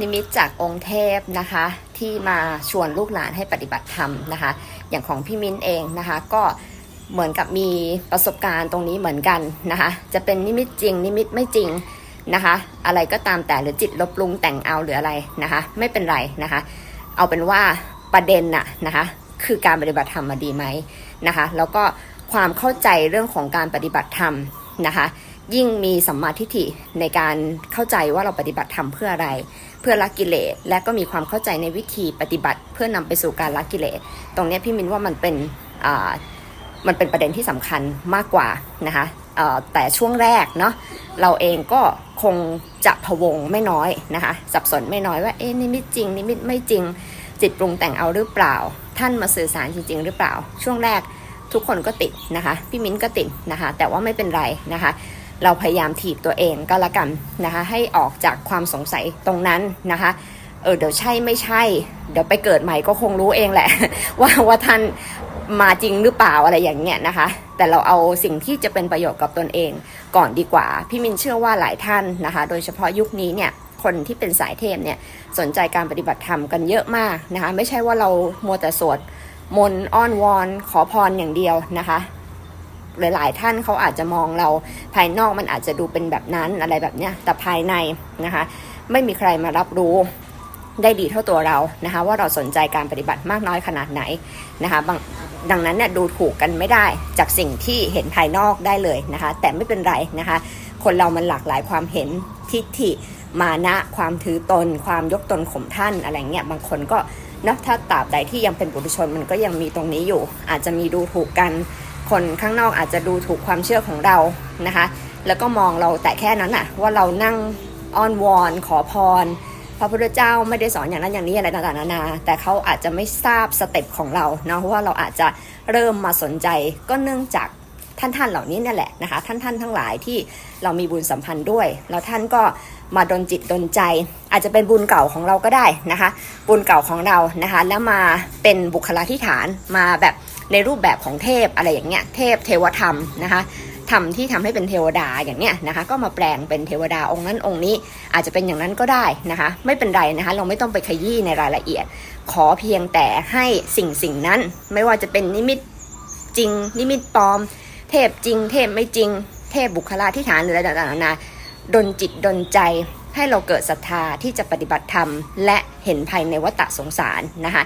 นิมิตจากองค์เทพนะคะ ที่มาชวนลูกหลานให้ปฏิบัติธรรมนะคะ อย่างของพี่มิ้นเองนะคะ ก็เหมือนกับมีประสบการณ์ตรงนี้เหมือนกันนะคะ จะเป็นนิมิตจริง นิมิตไม่จริงนะคะ อะไรก็ตามแต่หรือจิตลบปรุงแต่งเอาหรืออะไรนะคะ ไม่เป็นไรนะคะ เอาเป็นว่าประเด็นน่ะนะคะ คือการปฏิบัติธรรมมาดีไหมนะคะ แล้วก็ความเข้าใจเรื่องของการปฏิบัติธรรมนะคะ ยิ่งมีสัมมาทิฏฐิในการเข้าใจว่าเราปฏิบัติธรรมเพื่ออะไร เพื่อละกิเลสและก็มีความเข้าใจในวิธีปฏิบัติ เพื่อนำไปสู่การละกิเลส ตรงนี้พี่มินว่ามันเป็นมันเป็นประเด็นที่สำคัญมากกว่านะคะแต่ช่วงแรกเนาะเราเองก็คงจะพวงไม่น้อยนะคะสับสนไม่น้อยว่าเอ๊ะนิมิตจริงนิมิตไม่จริงจิตปรุงแต่งเอาหรือเปล่า ท่านมาสื่อสารจริง ๆ หรือเปล่า ช่วงแรกทุกคนก็ติดนะคะพี่มิ้นก็ติดนะคะ แต่ว่าไม่เป็นไรนะคะ เราพยายามถีบตัวเองก็แล้วกันนะคะให้ออกจากความสงสัยตรงนั้นนะคะเออเดี๋ยวใช่ไม่ใช่ เดี๋ยวไปเกิดใหม่ก็คงรู้เองแหละ ว่าว่าท่านมาจริงหรือเปล่าอะไรอย่างเงี้ยนะคะ แต่เราเอาสิ่งที่จะเป็นประโยชน์กับตนเองก่อนดีกว่า พี่มินเชื่อว่าหลายท่านนะคะ โดยเฉพาะยุคนี้เนี่ยคนที่เป็นสายเทพเนี่ยสนใจการปฏิบัติธรรมกันเยอะมากนะคะ ไม่ใช่ว่าเรามัวแต่สวดมนต์อ้อนวอน ขอพรอย่างเดียวนะคะ หลาย ๆ ท่านเขาอาจจะมองเราภายนอกมันอาจจะดูเป็นแบบนั้นอะไรแบบเนี้ยแต่ภายในนะคะไม่มีใครมารับรู้ได้ดีเท่าตัวเรานะคะว่าเราสนใจการปฏิบัติมากน้อยขนาดไหนนะคะบางดังนั้นเนี่ยดูถูกกันไม่ได้จากสิ่งที่เห็นภายนอกได้เลยนะคะ แต่ไม่เป็นไรนะคะ คนเรามันหลากหลายความเห็นทิฏฐิมานะความถือตน ความยกตนข่มท่านอะไรเงี้ยบางคนก็เนาะถ้าตราบใดที่ยังเป็นบุรุชนมันก็ยังมีตรงนี้อยู่ อาจจะมีดูถูกกัน คนข้างนอกอาจจะดูถูกความเชื่อของเรานะคะ แล้วก็มองเราแต่แค่นั้นอะว่าเรานั่งอ้อนวอน ขอพร พระพุทธเจ้าไม่ได้สอนอย่างนั้นอย่างนี้อะไรต่างๆนานา แต่เขาอาจจะไม่ทราบสเต็ปของเราเนาะว่าเราอาจจะเริ่มมาสนใจก็เนื่องจากท่านๆเหล่านี้นั่แหละนะคะ ท่านๆทั้งหลายที่เรามีบุญสัมพันธ์ด้วย แล้วท่านก็มาดนจิตดนใจ อาจจะเป็นบุญเก่าของเราก็ได้นะคะ บุญเก่าของเรานะคะ แล้วมาเป็นบุคลาธิฐานมาแบบ ในรูปแบบของเทพอะไรอย่างเงี้ยเทพเทวธรรมนะคะธรรมที่ทำให้เป็นเทวดาอย่างเนี้ยนะคะก็มาแปลงเป็นเทวดาองค์นั้นองค์นี้อาจจะเป็นอย่างนั้นก็ได้นะคะ ไม่เป็นไรนะคะ เราไม่ต้องไปขยี้ในรายละเอียด ขอเพียงแต่ให้สิ่งสิ่งนั้น ไม่ว่าจะเป็นนิมิตจริง นิมิตปลอม เทพจริง เทพไม่จริง เทพบุคลาธิฐานหรืออะไรต่างๆนานาดนจิตดนใจให้เราเกิดศรัทธาที่จะปฏิบัติธรรม และเห็นภายในวัฏสงสารนะคะ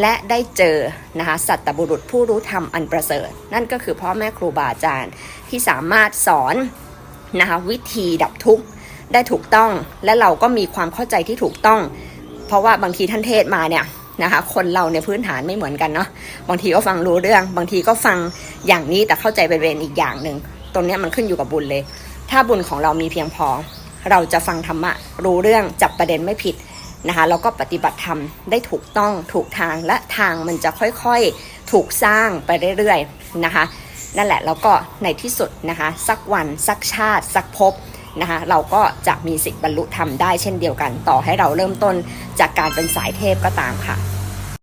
และได้เจอนะคะสัตบุรุษผู้รู้ธรรมอันประเสริฐ นั่นก็คือพ่อแม่ครูบาอาจารย์ที่สามารถสอนนะคะวิธีดับทุกข์ได้ถูกต้อง และเราก็มีความเข้าใจที่ถูกต้อง เพราะว่าบางทีท่านเทศมาเนี่ยนะคะคนเราในพื้นฐานไม่เหมือนกันเนาะบางทีก็ฟังรู้เรื่อง บางทีก็ฟังอย่างนี้แต่เข้าใจเป็นเวรอีกอย่างหนึ่งตรงนี้มันขึ้นอยู่กับบุญเลย ถ้าบุญของเรามีเพียงพอ เราจะฟังธรรมะรู้เรื่องจับประเด็นไม่ผิด นะคะแล้วก็ปฏิบัติธรรมได้ถูกต้องถูกทางและทางมันจะค่อยๆถูกสร้างไปเรื่อยๆนะคะ นั่นแหละแล้วก็ในที่สุดนะคะสักวันสักชาติสักภพนะคะเราก็จะมีสิทธิ์บรรลุธรรมได้เช่นเดียวกัน ต่อให้เราเริ่มต้นจากการเป็นสายเทพก็ตามค่ะ